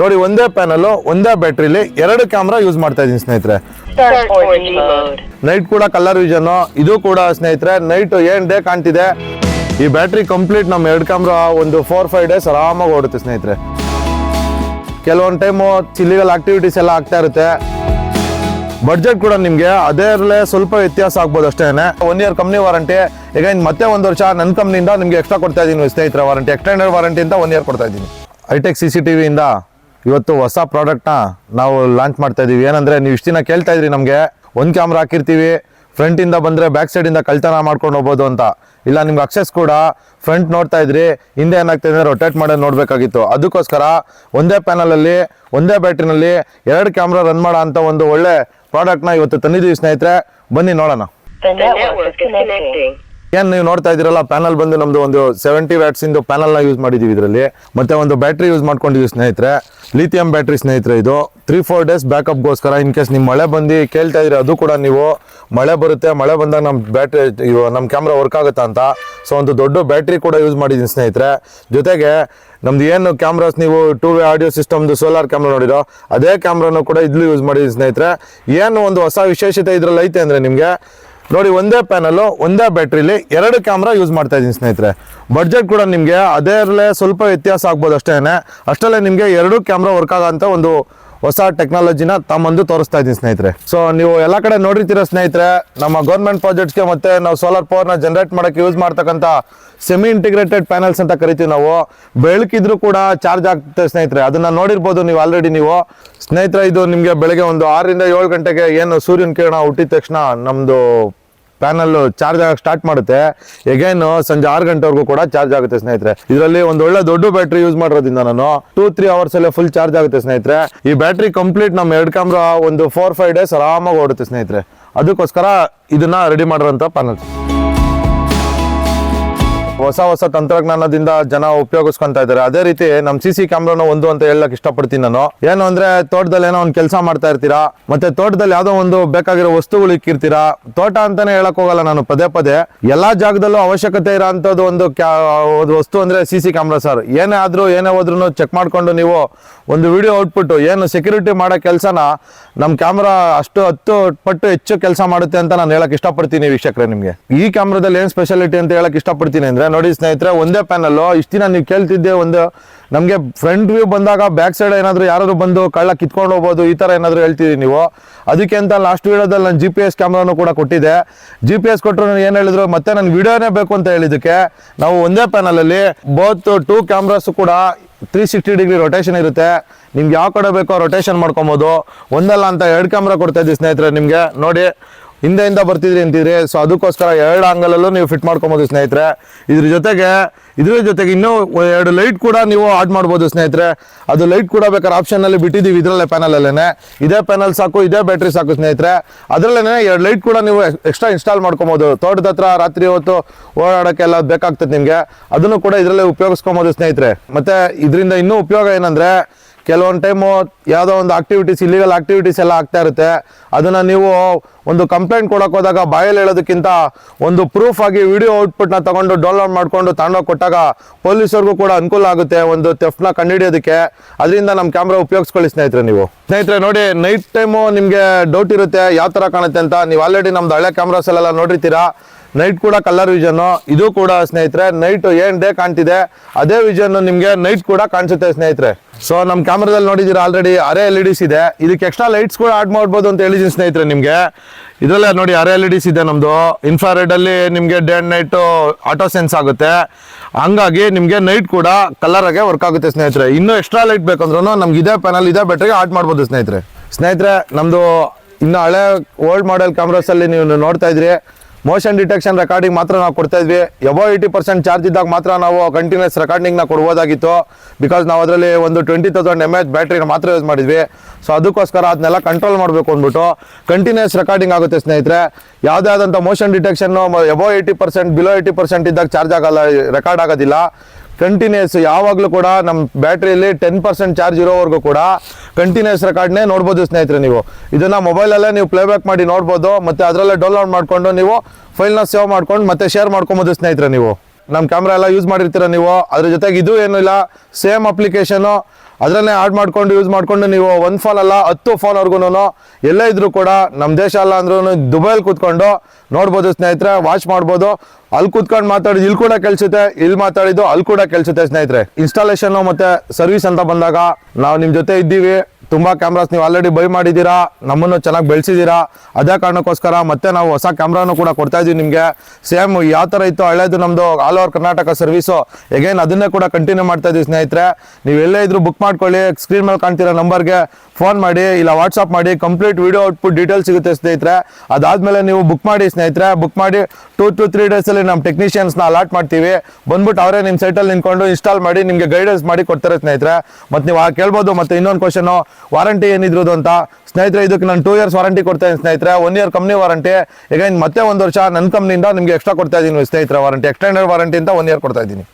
ನೋಡಿ ಒಂದೇ ಪ್ಯಾನಲ್ ಒಂದೇ ಬ್ಯಾಟ್ರಿಲಿ ಎರಡು ಕ್ಯಾಮ್ರಾ ಯೂಸ್ ಮಾಡ್ತಾ ಇದೀನಿ ಸ್ನೇಹಿತರೆ. Start 4G mode. ನೈಟ್ ಕೂಡ ಕಲರ್ ವಿಷನ್ ಇದು ಕೂಡ ಸ್ನೇಹಿತರೆ ನೈಟ್ ಏನ್ ಡೇ ಕಾಣ್ತಿದೆ. ಈ ಬ್ಯಾಟ್ರಿ ಕಂಪ್ಲೀಟ್ ನಮ್ಮ ಎರಡು ಕ್ಯಾಮ್ರಾ ಒಂದು ಫೋರ್ ಫೈವ್ ಡೇಸ್ ಆರಾಮಾಗಿ ಓಡುತ್ತೆ ಸ್ನೇಹಿತರೆ. ಕೆಲವೊಂದು ಟೈಮು ಇಲ್ಲಿಗಲ್ ಆಕ್ಟಿವಿಟೀಸ್ ಎಲ್ಲ ಆಗ್ತಾ ಇರುತ್ತೆ. ಬಡ್ಜೆಟ್ ಕೂಡ ನಿಮಗೆ ಅದರಲ್ಲೇ ಸ್ವಲ್ಪ ವ್ಯತ್ಯಾಸ ಆಗ್ಬೋದು ಅಷ್ಟೇ ಒನ್ ಇಯರ್ ಕಂಪ್ನಿ ವಾರಂಟಿ ಈಗ ಇನ್ನು ಮತ್ತೆ ಒಂದು ವರ್ಷ ನನ್ನ ಕಂಪ್ನಿಯಿಂದ ನಿಮಗೆ ಎಕ್ಸ್ಟ್ರಾ ಕೊಡ್ತಾ ಇದ್ದೀನಿ ಸ್ನೇಹಿತರೆ ವಾರಂಟಿ ಎಕ್ಸ್ಟೆಂಡೆಡ್ ವಾರಂಟಿ ಅಂತ ಒನ್ ಇಯರ್ ಕೊಡ್ತಾ ಇದ್ದೀನಿ. ಹೈಟೆಕ್ ಸಿ ಸಿ ಟಿ ವಿಯಿಂದ ಇವತ್ತು ಹೊಸ ಪ್ರಾಡಕ್ಟ್ನ ನಾವು ಲಾಂಚ್ ಮಾಡ್ತಾ ಇದೀವಿ. ಏನಂದ್ರೆ ನೀವು ಇಷ್ಟು ದಿನ ಕೇಳ್ತಾ ಇದ್ರಿ ನಮಗೆ, ಒಂದು ಕ್ಯಾಮ್ರಾ ಹಾಕಿರ್ತೀವಿ ಫ್ರಂಟಿಂದ ಬಂದರೆ ಬ್ಯಾಕ್ ಸೈಡಿಂದ ಕಳ್ತನ ಮಾಡ್ಕೊಂಡು ಹೋಗ್ಬೋದು ಅಂತ. ಇಲ್ಲ, ನಿಮ್ಗೆ ಅಕ್ಸೆಸ್ ಕೂಡ ಫ್ರಂಟ್ ನೋಡ್ತಾ ಇದ್ರಿ, ಹಿಂದೆ ಏನಾಗ್ತದೆ ಅಂದರೆ ರೊಟೇಟ್ ಮಾಡೋದು ನೋಡಬೇಕಾಗಿತ್ತು. ಅದಕ್ಕೋಸ್ಕರ ಒಂದೇ ಪ್ಯಾನಲಲ್ಲಿ ಒಂದೇ ಬ್ಯಾಟ್ರಿನಲ್ಲಿ ಎರಡು ಕ್ಯಾಮ್ರಾ ರನ್ ಮಾಡೋ ಅಂತ ಒಂದು ಒಳ್ಳೆ ಪ್ರಾಡಕ್ಟ್ನ ಇವತ್ತು ತಂದಿದ್ದೀವಿ ಸ್ನೇಹಿತರೆ. ಬನ್ನಿ ನೋಡೋಣ. ಏನ್ ನೀವು ನೋಡ್ತಾ ಇದ್ದೀರಲ್ಲ ಪ್ಯಾನಲ್ ಬಂದು ನಮ್ದು ಒಂದು ಸೆವೆಂಟಿ ವ್ಯಾಟ್ಸ್ ಇಂದು ಪ್ಯಾನಲ್ನ ಯೂಸ್ ಮಾಡಿದೀವಿ ಇದರಲ್ಲಿ. ಮತ್ತೆ ಒಂದು ಬ್ಯಾಟ್ರಿ ಯೂಸ್ ಮಾಡ್ಕೊಂಡಿದ್ವಿ ಸ್ನೇಹಿತರೆ. ಲಿಥಿಯಂ ಬ್ಯಾಟ್ರಿ ಸ್ನೇಹಿತರೆ ಇದು. ತ್ರೀ ಫೋರ್ ಡೇಸ್ ಬ್ಯಾಕಪ್ಗೋಸ್ಕರ ಇನ್ ಕೇಸ್ ನಿಮ್ ಮಳೆ ಬಂದು ಕೇಳ್ತಾ ಇದ್ರೆ ಅದು ಕೂಡ ನೀವು ಮಳೆ ಬರುತ್ತೆ, ಮಳೆ ಬಂದಾಗ ನಮ್ಮ ಬ್ಯಾಟ್ರಿ ನಮ್ಮ ಕ್ಯಾಮ್ರಾ ವರ್ಕ್ ಆಗುತ್ತಾ ಅಂತ. ಸೊ ಒಂದು ದೊಡ್ಡ ಬ್ಯಾಟ್ರಿ ಕೂಡ ಯೂಸ್ ಮಾಡಿದೀನಿ ಸ್ನೇಹಿತರೆ. ಜೊತೆಗೆ ನಮ್ದು ಏನು ಕ್ಯಾಮ್ರಾಸ್ ನೀವು ಟೂ ವೇ ಆಡಿಯೋ ಸಿಸ್ಟಮ್ದು ಸೋಲಾರ್ ಕ್ಯಾಮ್ರಾ ನೋಡಿರೋ, ಅದೇ ಕ್ಯಾಮ್ರಾನು ಕೂಡ ಇದ್ಲು ಯೂಸ್ ಮಾಡಿದ್ದೀನಿ ಸ್ನೇಹಿತರೆ. ಏನು ಒಂದು ಹೊಸ ವಿಶೇಷತೆ ಇದ್ರಲ್ಲಿ ಐತೆ ಅಂದ್ರೆ ನಿಮಗೆ ನೋಡಿ, ಒಂದೇ ಪ್ಯಾನಲ್ ಒಂದೇ ಬ್ಯಾಟ್ರಿಲಿ ಎರಡು ಕ್ಯಾಮ್ರಾ ಯೂಸ್ ಮಾಡ್ತಾ ಇದ್ದೀನಿ ಸ್ನೇಹಿತರೆ. ಬಡ್ಜೆಟ್ ಕೂಡ ನಿಮಗೆ ಅದರಲ್ಲೇ ಸ್ವಲ್ಪ ವ್ಯತ್ಯಾಸ ಆಗ್ಬೋದು ಅಷ್ಟೇನೆ. ಅಷ್ಟರಲ್ಲೇ ನಿಮಗೆ ಎರಡು ಕ್ಯಾಮ್ರಾ ವರ್ಕ್ ಆಗೋಂಥ ಒಂದು ಹೊಸ ಟೆಕ್ನಾಲಜಿನ ತಮ್ಮಂದು ತೋರಿಸ್ತಾ ಇದ್ದೀನಿ ಸ್ನೇಹಿತರೆ. ಸೊ ನೀವು ಎಲ್ಲ ಕಡೆ ನೋಡಿರ್ತೀರ ಸ್ನೇಹಿತರೆ, ನಮ್ಮ ಗೌರ್ಮೆಂಟ್ ಪ್ರಾಜೆಕ್ಟ್ಸ್ಗೆ ಮತ್ತೆ ನಾವು ಸೋಲಾರ್ ಪವರ್ನ ಜನರೇಟ್ ಮಾಡೋಕ್ಕೆ ಯೂಸ್ ಮಾಡ್ತಕ್ಕಂಥ ಸೆಮಿ ಇಂಟಿಗ್ರೇಟೆಡ್ ಪ್ಯಾನಲ್ಸ್ ಅಂತ ಕರಿತೀವಿ ನಾವು. ಬೆಳಕಿದ್ರೂ ಕೂಡ ಚಾರ್ಜ್ ಆಗ್ತದೆ ಸ್ನೇಹಿತರೆ. ಅದನ್ನ ನೋಡಿರ್ಬೋದು ನೀವು ಆಲ್ರೆಡಿ ನೀವು. ಸ್ನೇಹಿತರೆ, ಇದು ನಿಮಗೆ ಬೆಳಗ್ಗೆ ಒಂದು ಆರರಿಂದ ಏಳು ಗಂಟೆಗೆ ಏನು ಸೂರ್ಯನ ಕಿರಣ ಹುಟ್ಟಿದ ತಕ್ಷಣ ನಮ್ಮದು ಪ್ಯಾನಲ್ ಚಾರ್ಜ್ ಆಗಕ್ಕೆ ಸ್ಟಾರ್ಟ್ ಮಾಡುತ್ತೆ. ಎಗೇನ್ ಸಂಜೆ ಆರು ಗಂಟೆವರೆಗೂ ಕೂಡ ಚಾರ್ಜ್ ಆಗುತ್ತೆ ಸ್ನೇಹಿತರೆ. ಇದರಲ್ಲಿ ಒಂದು ಒಳ್ಳೆ ದೊಡ್ಡ ಬ್ಯಾಟ್ರಿ ಯೂಸ್ ಮಾಡೋದ್ರಿಂದ ನಾನು ಟೂ ತ್ರೀ ಅವರ್ಸ್ ಅಲ್ಲೇ ಫುಲ್ ಚಾರ್ಜ್ ಆಗುತ್ತೆ ಸ್ನೇಹಿತರೆ. ಈ ಬ್ಯಾಟ್ರಿ ಕಂಪ್ಲೀಟ್ ನಮ್ಮ ಎರಡು ಕ್ಯಾಮ್ರಾ ಒಂದು ಫೋರ್ ಫೈವ್ ಡೇಸ್ ಆರಾಮಾಗಿ ಓಡುತ್ತೆ ಸ್ನೇಹಿತರೆ. ಅದಕ್ಕೋಸ್ಕರ ಇದನ್ನ ರೆಡಿ ಮಾಡಿರೋಂಥ ಪ್ಯಾನಲ್ ಹೊಸ ಹೊಸ ತಂತ್ರಜ್ಞಾನದಿಂದ ಜನ ಉಪಯೋಗಿಸ್ಕೊಂತ ಇದ್ದಾರೆ. ಅದೇ ರೀತಿ ನಮ್ ಸಿ ಸಿ ಕ್ಯಾಮ್ರಾನು ಒಂದು ಅಂತ ಹೇಳಕ್ ಇಷ್ಟಪಡ್ತೀನಿ ನಾನು. ಏನು ಅಂದ್ರೆ ತೋಟದಲ್ಲಿ ಏನೋ ಒಂದು ಕೆಲಸ ಮಾಡ್ತಾ ಇರ್ತೀರಾ? ಮತ್ತೆ ತೋಟದಲ್ಲಿ ಯಾವ್ದೋ ಒಂದು ಬೇಕಾಗಿರೋ ವಸ್ತುಗಳು ಇಕ್ಕಿರ್ತೀರಾ? ತೋಟ ಅಂತಾನೆ ಹೇಳಕ್ ಹೋಗಲ್ಲ ನಾನು, ಪದೇ ಪದೇ. ಎಲ್ಲಾ ಜಾಗದಲ್ಲೂ ಅವಶ್ಯಕತೆ ಇರೋ ಅಂಥದ್ದು ಒಂದು ಕ್ಯಾ, ಒಂದು ವಸ್ತು ಅಂದ್ರೆ ಸಿ ಸಿ ಕ್ಯಾಮ್ರಾ ಸರ್ ಏನೇ ಆದ್ರೂ, ಏನೇ ಹೋದ್ರು ಚೆಕ್ ಮಾಡ್ಕೊಂಡು ನೀವು ಒಂದು ವಿಡಿಯೋ ಔಟ್ಪುಟ್ ಏನು ಸೆಕ್ಯೂರಿಟಿ ಮಾಡೋ ಕೆಲಸನ ನಮ್ಮ ಕ್ಯಾಮ್ರಾ ಅಷ್ಟು ಹತ್ತು ಪಟ್ಟು ಹೆಚ್ಚು ಕೆಲಸ ಮಾಡುತ್ತೆ ಅಂತ ನಾನು ಹೇಳಕ್ ಇಷ್ಟಪಡ್ತೀನಿ ವೀಕ್ಷಕರೇ ನಿಮಗೆ. ಈ ಕ್ಯಾಮ್ರಾದಲ್ಲಿ ಏನು ಸ್ಪೆಷಾಲಿಟಿ ಅಂತ ಹೇಳಕ್ ಇಷ್ಟಪಡ್ತೀನಿ ಅಂದ್ರೆ ನೋಡಿ ಸ್ನೇಹಿತರೆ, ಒಂದೇ ಪ್ಯಾನಲ್ಲು ಇಷ್ಟು ದಿನ ನೀವು ಕೇಳ್ತಿದ್ದೆ ಒಂದು ನಮಗೆ ಫ್ರಂಟ್ ವ್ಯೂ ಬಂದಾಗ ಬ್ಯಾಕ್ ಸೈಡ್ ಏನಾದರೂ ಯಾರಾದರೂ ಬಂದು ಕಳ್ಳ ಕಿತ್ಕೊಂಡು ಹೋಗ್ಬೋದು, ಈ ಥರ ಏನಾದರೂ ಹೇಳ್ತೀರಿ ನೀವು? ಅದಕ್ಕೆ ಅಂತ ಲಾಸ್ಟ್ ವೀಡಿಯೋದಲ್ಲಿ ನಾನು ಜಿ ಪಿ ಎಸ್ ಕ್ಯಾಮ್ರಾನು ಕೂಡ ಕೊಟ್ಟಿದ್ದೆ. ಜಿ ಪಿ ಎಸ್ ಕೊಟ್ಟರು ಏನು ಹೇಳಿದ್ರು, ಮತ್ತೆ ನಾನು ವಿಡಿಯೋನೇ ಬೇಕು ಅಂತ ಹೇಳಿದ್ದಕ್ಕೆ ನಾವು ಒಂದೇ ಪ್ಯಾನಲಲ್ಲಿ ಬೋತ್ ಟೂ ಕ್ಯಾಮ್ರಾಸು ಕೂಡ ತ್ರೀ ಸಿಕ್ಸ್ಟಿ ಡಿಗ್ರಿ ರೊಟೇಷನ್ ಇರುತ್ತೆ. ನಿಮ್ಗೆ ಯಾವ ಕಡೆ ಬೇಕೋ ರೊಟೇಷನ್ ಮಾಡ್ಕೊಬೋದು. ಒಂದಲ್ಲ ಅಂತ ಎರಡು ಕ್ಯಾಮ್ರಾ ಕೊಡ್ತಾ ಇದ್ದೀವಿ ಸ್ನೇಹಿತರೆ ನಿಮಗೆ. ನೋಡಿ ಹಿಂದೆಯಿಂದ ಬರ್ತಿದ್ರಿ ಅಂತಿದ್ರಿ. ಸೊ ಅದಕ್ಕೋಸ್ಕರ ಎರಡು ಆಂಗಲಲ್ಲೂ ನೀವು ಫಿಟ್ ಮಾಡ್ಕೊಬೋದು ಸ್ನೇಹಿತರೆ. ಇದ್ರ ಜೊತೆಗೆ ಇದ್ರ ಜೊತೆಗೆ ಇನ್ನೂ ಎರಡು ಲೈಟ್ ಕೂಡ ನೀವು ಆಡ್ ಮಾಡ್ಬೋದು ಸ್ನೇಹಿತರೆ. ಅದು ಲೈಟ್ ಕೂಡ ಬೇಕಾದ್ರೆ ಆಪ್ಷನ್ನಲ್ಲಿ ಬಿಟ್ಟಿದ್ದೀವಿ ಇದರಲ್ಲೇ ಪ್ಯಾನಲಲ್ಲೇ ಇದೇ ಪ್ಯಾನಲ್ ಸಾಕು, ಇದೇ ಬ್ಯಾಟ್ರಿ ಸಾಕು ಸ್ನೇಹಿತರೆ. ಅದರಲ್ಲೇ ಎರಡು ಲೈಟ್ ಕೂಡ ನೀವು ಎಕ್ಸ್ಟ್ರಾ ಇನ್ಸ್ಟಾಲ್ ಮಾಡ್ಕೊಬೋದು. ತೋಟದ ಹತ್ರ ರಾತ್ರಿ ಹೊತ್ತು ಓಡಾಡೋಕ್ಕೆಲ್ಲ ಬೇಕಾಗ್ತದೆ ನಿಮಗೆ. ಅದನ್ನು ಕೂಡ ಇದರಲ್ಲೇ ಉಪಯೋಗಿಸ್ಕೊಬೋದು ಸ್ನೇಹಿತರೆ. ಮತ್ತೆ ಇದರಿಂದ ಇನ್ನೂ ಉಪಯೋಗ ಏನಂದ್ರೆ ಕೆಲವೊಂದು ಟೈಮು ಯಾವುದೋ ಒಂದು ಆಕ್ಟಿವಿಟೀಸ್ ಇಲ್ಲಿಗಲ್ ಆಕ್ಟಿವಿಟೀಸ್ ಎಲ್ಲ ಆಗ್ತಾ ಇರುತ್ತೆ. ಅದನ್ನ ನೀವು ಒಂದು ಕಂಪ್ಲೇಂಟ್ ಕೊಡೋಕೆ ಹೋದಾಗ ಬಾಯಲ್ಲಿ ಹೇಳೋದಕ್ಕಿಂತ ಒಂದು ಪ್ರೂಫ್ ಆಗಿ ವಿಡಿಯೋ ಔಟ್ಪುಟ್ನ ತಗೊಂಡು ಡೌನ್ಲೋಡ್ ಮಾಡಿಕೊಂಡು ತಗೊಂಡೋಗಿ ಕೊಟ್ಟಾಗ ಪೊಲೀಸರಿಗೂ ಕೂಡ ಅನುಕೂಲ ಆಗುತ್ತೆ ಒಂದು ತೆಫ್ಟ್ನ ಕಂಡುಹಿಡಿಯೋದಕ್ಕೆ. ಅದರಿಂದ ನಮ್ಮ ಕ್ಯಾಮ್ರಾ ಉಪಯೋಗಿಸ್ಕೊಳ್ಳಿ ಸ್ನೇಹಿತರೆ ನೀವು. ಸ್ನೇಹಿತರೆ, ನೋಡಿ ನೈಟ್ ಟೈಮು ನಿಮಗೆ ಡೌಟ್ ಇರುತ್ತೆ, ಯಾವ ಥರ ಕಾಣುತ್ತೆ ಅಂತ. ನೀವು ಆಲ್ರೆಡಿ ನಮ್ಮದು ಹಳೆ ಕ್ಯಾಮ್ರಾಸ್ ಎಲ್ಲ ನೋಡಿರ್ತೀರಾ. ನೈಟ್ ಕೂಡ ಕಲರ್ ವಿಷನ್ ಇದು ಕೂಡ ಸ್ನೇಹಿತರೆ ನೈಟ್ ಏನ್ ಡೇ ಕಾಣ್ತಿದೆ, ಅದೇ ವಿಷನ್ ನಿಮ್ಗೆ ನೈಟ್ ಕೂಡ ಕಾಣಿಸುತ್ತೆ ಸ್ನೇಹಿತರೆ. ಸೊ ನಮ್ಮ ಕ್ಯಾಮ್ರಾದಲ್ಲಿ ನೋಡಿದೀರ already are L E Ds ಇದೆ. ಇದಕ್ಕೆ ಎಕ್ಸ್ಟ್ರಾ ಲೈಟ್ಸ್ ಕೂಡ ಆಡ್ ಮಾಡ್ಬೋದು ಅಂತ ಹೇಳಿದೀನಿ ಸ್ನೇಹಿತರೆ ನಿಮಗೆ. ಇದರಲ್ಲೇ ನೋಡಿ ಅರೆ ಎಲ್ ಇ ಡಿಸ್ ಇದೆ ನಮ್ಮದು ಇನ್ಫ್ರಾರೆಡ್ ಅಲ್ಲಿ ನಿಮಗೆ day and night auto sense ಆಗುತ್ತೆ. ಹಂಗಾಗಿ ನಿಮಗೆ ನೈಟ್ ಕೂಡ ಕಲರ್ ಆಗಿ ವರ್ಕ್ ಆಗುತ್ತೆ ಸ್ನೇಹಿತರೆ. ಇನ್ನೂ ಎಕ್ಸ್ಟ್ರಾ ಲೈಟ್ ಬೇಕಂದ್ರೂ ನಮ್ಗೆ ಇದೇ ಪ್ಯಾನಲ್ ಇದೇ ಬೆಟ್ರಿಗೆ ಆಡ್ ಮಾಡ್ಬೋದು ಸ್ನೇಹಿತರೆ. ಸ್ನೇಹಿತರೆ ನಮ್ಮದು ಇನ್ನು ಹಳೆ ಓಲ್ಡ್ ಮಾಡೆಲ್ ಕ್ಯಾಮ್ರಾಸಲ್ಲಿ ನೀವು ನೋಡ್ತಾ ಇದ್ರಿ. ಮೋಷನ್ ಡಿಟೆಕ್ಷನ್ ರೆಕಾರ್ಡಿಂಗ್ ಮಾತ್ರ ನಾವು ಕೊಡ್ತಾ ಇದ್ವಿ. ಎಬೋ ಏಯ್ಟಿ ಪರ್ಸೆಂಟ್ ಚಾರ್ಜ್ ಇದ್ದಾಗ ಮಾತ್ರ ನಾವು ಕಂಟಿನ್ಯೂಸ್ ರೆಕಾರ್ಡಿಂಗ್ನ ಕೊಡ್ಬೋದಾಗಿತ್ತು. ಬಿಕಾಸ್ ನಾವು ಅದರಲ್ಲಿ ಒಂದು ಟ್ವೆಂಟಿ ತೌಸಂಡ್ ಎಂ ಎಚ್ ಬ್ಯಾಟ್ರಿನ ಮಾತ್ರ ಯೂಸ್ ಮಾಡಿದ್ವಿ. ಸೊ ಅದಕ್ಕೋಸ್ಕರ ಅದನ್ನೆಲ್ಲ ಕಂಟ್ರೋಲ್ ಮಾಡಬೇಕು ಅಂದ್ಬಿಟ್ಟು ಕಂಟಿನ್ಯೂಸ್ ರೆಕಾರ್ಡಿಂಗ್ ಆಗುತ್ತೆ ಸ್ನೇಹಿತರೆ. ಯಾವುದೇ ಆದಂಥ motion detection above eighty percent below eighty percent ಇದ್ದಾಗ ಚಾರ್ಜ್ ಆಗಲ್ಲ ರೆಕಾರ್ಡ್ ಆಗೋದಿಲ್ಲ. ಕಂಟಿನ್ಯೂಸ್ ಯಾವಾಗಲೂ ಕೂಡ ನಮ್ಮ ಬ್ಯಾಟ್ರಿಯಲ್ಲಿ ಟೆನ್ ಪರ್ಸೆಂಟ್ ಚಾರ್ಜ್ ಇರೋವರೆಗೂ ಕೂಡ ಕಂಟಿನ್ಯೂಸ್ ರೆಕಾರ್ಡ್ನೇ ನೋಡ್ಬೋದು ಸ್ನೇಹಿತರೆ ನೀವು. ಇದನ್ನ ಮೊಬೈಲಲ್ಲೇ ನೀವು ಪ್ಲೇಬ್ಯಾಕ್ ಮಾಡಿ ನೋಡ್ಬೋದು, ಮತ್ತೆ ಅದರಲ್ಲೇ ಡೌನ್ಲೋಡ್ ಮಾಡಿಕೊಂಡು ನೀವು ಫೈಲ್ನ ಸೇವ್ ಮಾಡ್ಕೊಂಡು ಮತ್ತೆ ಶೇರ್ ಮಾಡ್ಕೊಬೋದು ಸ್ನೇಹಿತರೆ ನೀವು. ನಮ್ಮ ಕ್ಯಾಮ್ರಾ ಎಲ್ಲ ಯೂಸ್ ಮಾಡಿರ್ತೀರ ನೀವು? ಅದ್ರ ಜೊತೆಗೆ ಇದು ಏನು ಇಲ್ಲ ಸೇಮ್ ಅಪ್ಲಿಕೇಶನು ಅದರಲ್ಲೇ ಆಡ್ ಮಾಡ್ಕೊಂಡು ಯೂಸ್ ಮಾಡ್ಕೊಂಡು ನೀವು ಒಂದು ಫೋನ್ ಅಲ್ಲ, ಹತ್ತು ಫೋನ್ವರೆಗೂ ಎಲ್ಲೇ ಇದ್ರೂ ಕೂಡ ನಮ್ಮ ದೇಶ ಅಲ್ಲ ಅಂದ್ರೂ ದುಬೈಲಿ ಕೂತ್ಕೊಂಡು ನೋಡ್ಬೋದು ಸ್ನೇಹಿತರೆ ವಾಚ್ ಮಾಡ್ಬೋದು. ಅಲ್ಲಿ ಕೂತ್ಕೊಂಡು ಮಾತಾಡಿದ್ದು ಇಲ್ಲಿ ಕೂಡ ಕೆಲ್ಸುತ್ತೆ, ಇಲ್ಲಿ ಮಾತಾಡಿದ್ದು ಅಲ್ಲಿ ಕೂಡ ಕೆಲ್ಸುತ್ತೆ ಸ್ನೇಹಿತರೆ. ಇನ್ಸ್ಟಾಲೇಷನ್ ಮತ್ತೆ ಸರ್ವಿಸ್ ಅಂತ ಬಂದಾಗ ನಾವು ನಿಮ್ಮ ಜೊತೆ ಇದ್ದೀವಿ. ತುಂಬಾ ಕ್ಯಾಮ್ರಾಸ್ ನೀವು ಆಲ್ರೆಡಿ ಬೈ ಮಾಡಿದ್ದೀರಾ, ನಮ್ಮನ್ನು ಚೆನ್ನಾಗಿ ಬೆಳೆಸಿದ್ದೀರಾ, ಅದೇ ಕಾರಣಕ್ಕೋಸ್ಕರ ಮತ್ತೆ ನಾವು ಹೊಸ ಕ್ಯಾಮ್ರಾನು ಕೂಡ ಕೊಡ್ತಾ ಇದ್ದೀವಿ ನಿಮಗೆ. ಸೇಮ್ ಯಾವ ಥರ ಇತ್ತು ಹಳೇದು ನಮ್ಮದು all over Karnataka service again ಅದನ್ನೇ ಕೂಡ ಕಂಟಿನ್ಯೂ ಮಾಡ್ತಾ ಇದ್ದೀವಿ ಸ್ನೇಹಿತರೆ. ನೀವು ಎಲ್ಲೇ ಇದ್ರು ಬುಕ್ ಮಾಡ್ಕೊಳ್ಳಿ ಸ್ಕ್ರೀನ್ ಮೇಲೆ ಕಾಣ್ತಿರೋ ನಂಬರ್ಗೆ ಫೋನ್ ಮಾಡಿ, ಇಲ್ಲ ವಾಟ್ಸಪ್ ಮಾಡಿ ಕಂಪ್ಲೀಟ್ ವಿಡಿಯೋ ಔಟ್ಪುಟ್ ಡೀಟೇಲ್ಸ್ ಸಿಗುತ್ತೆ ಸ್ನೇಹಿತರೆ. ಅದಾದಮೇಲೆ ನೀವು ಬುಕ್ ಮಾಡಿ ಸ್ನೇಹಿತರೆ ಬುಕ್ ಮಾಡಿ ಟೂ ಟು ತ್ರೀ ಡೇಸಲ್ಲಿ ನಮ್ಮ ಟೆಕ್ನಿಷಿಯನ್ಸ್ನ ಅಲಾಟ್ ಮಾಡ್ತೀವಿ. ಬಂದ್ಬಿಟ್ಟು ಅವರೇ ನಿಮ್ಮ ಸೈಟಲ್ಲಿ ನಿಂತ್ಕೊಂಡು ಇನ್ಸ್ಟಾಲ್ ಮಾಡಿ, ನಿಮಗೆ ಗೈಡೆನ್ಸ್ ಮಾಡಿ ಕೊಡ್ತಾರೆ ಸ್ನೇಹಿತರೆ. ಮತ್ತು ನೀವು ಕೇಳ್ಬೋದು, ಮತ್ತು ಇನ್ನೊಂದು ಕ್ವಶನು ವಾರಂಟಿ ಏನಿದ್ರು ಅಂತ. ಸ್ನೇಹಿತರೆ, ಇದಕ್ಕೆ ನಾನು ಟೂ ಇಯರ್ಸ್ ವಾರಂಟಿ ಕೊಡ್ತಾ ಇದ್ದೀನಿ ಸ್ನೇಹಿತರೆ. ಒನ್ ಇಯರ್ ಕಂಪ್ನಿ ವಾರಂಟಿ ಈಗ ಮತ್ತೆ ಒಂದು ವರ್ಷ ನನ್ನ ಕಂಪ್ನಿಯಿಂದ ನಿಮಗೆ ಎಕ್ಸ್ಟ್ರಾ ಕೊಡ್ತಾ ಇದ್ದೀನಿ ಸ್ನೇಹಿತರೆ ವಾರಂಟಿ ಎಕ್ಸ್ಟೆಂಡೆಡ್ ವಾರಂಟಿ ಅಂತ ಒನ್ ಇಯರ್ ಕೊಡ್ತಾ ಇದ್ದೀನಿ.